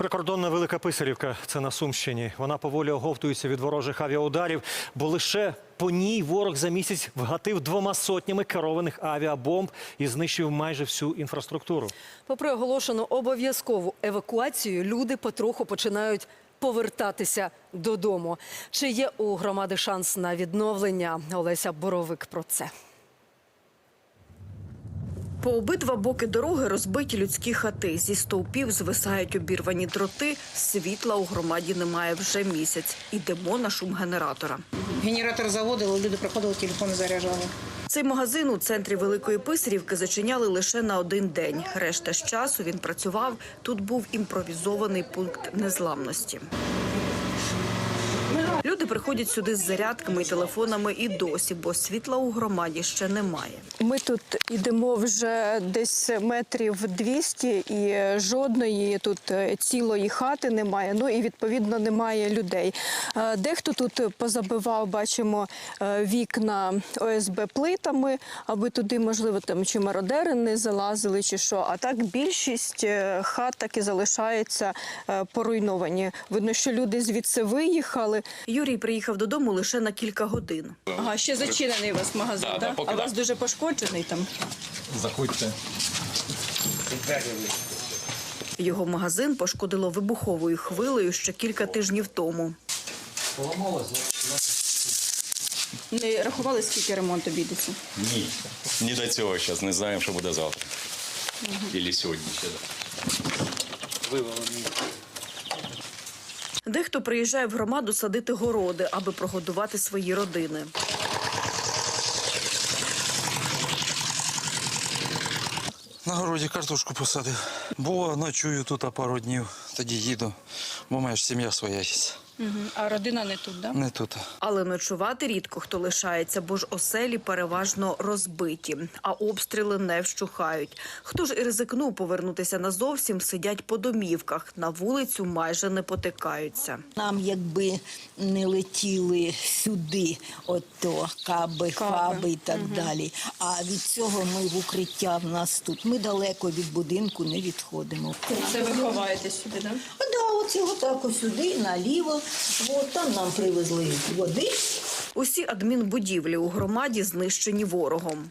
Прикордонна Велика Писарівка – це на Сумщині. Вона поволі оговтується від ворожих авіаударів, бо лише по ній ворог за місяць вгатив двома сотнями керованих авіабомб і знищив майже всю інфраструктуру. Попри оголошену обов'язкову евакуацію, люди потроху починають повертатися додому. Чи є у громади шанс на відновлення? Олеся Боровик про це. По обидва боки дороги розбиті людські хати. Зі стовпів звисають обірвані дроти. Світла у громаді немає вже місяць. Ідемо на шум генератора. Генератор заводили, люди приходили, телефони заряджали. Цей магазин у центрі Великої Писарівки зачиняли лише на один день. Решта ж часу він працював. Тут був імпровізований пункт незламності. Люди приходять сюди з зарядками і телефонами і досі, бо світла у громаді ще немає. Ми тут йдемо вже десь метрів 200 і жодної тут е, цілої хати немає. Ну і відповідно немає людей. Е, Дехто тут позабивав, бачимо е, вікна ОСБ плитами, аби туди, можливо, там чи мародери не залазили, чи що. А так більшість хат так і залишається поруйновані. Видно, що люди звідси виїхали. Юрій приїхав додому лише на кілька годин. Ага, ще зачинений у вас магазин, Да, да, поки а у вас да. дуже пошкоджений там. Заходьте. Його магазин пошкодило вибуховою хвилею ще кілька тижнів тому. Не рахували, скільки ремонт обійдеться? Ні. Ні до цього зараз. Не знаємо, що буде завтра. Ілі сьогодні ще. Дехто приїжджає в громаду садити городи, аби прогодувати свої родини. На городі картошку посадив. Бо ночую тут пару днів, тоді їду, бо ж сім'я своя є. А родина не тут, да? Не тут. Але ночувати рідко хто лишається, бо ж оселі переважно розбиті, а обстріли не вщухають. Хто ж і ризикнув повернутися назовсім, сидять по домівках, на вулицю майже не потикаються. Нам якби не летіли сюди, ото каби, хаби і так далі. А від цього ми в укриття в нас тут. Ми далеко від будинку не відходимо. Це ви ховаєтесь сюди, да? Да, отак сюди, наліво. От там нам привезли води. Усі адмінбудівлі у громаді знищені ворогом.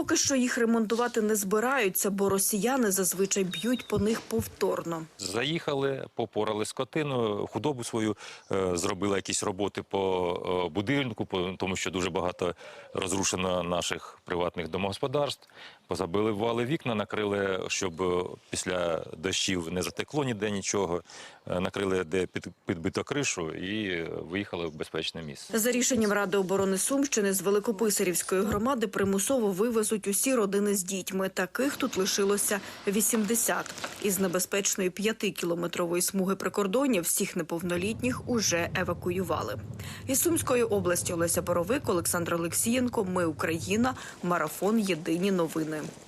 Поки що їх ремонтувати не збираються, бо росіяни зазвичай б'ють по них повторно. Заїхали, попорали скотину, худобу свою, е, зробили якісь роботи по е, будинку, тому що дуже багато розрушено наших приватних домогосподарств. Позабили вали вікна, накрили, щоб е, після дощів не затекло ніде нічого. Накрили де під, підбито кришу і виїхали в безпечне місце. За рішенням Ради оборони Сумщини з Великописарівської громади примусово вивезуть усі родини з дітьми. Таких тут лишилося 80. Із небезпечної п'ятикілометрової смуги прикордоння всіх неповнолітніх уже евакуювали. Із Сумської області Олеся Боровик, Олександр Олексієнко. Ми Україна. Марафон. Єдині новини.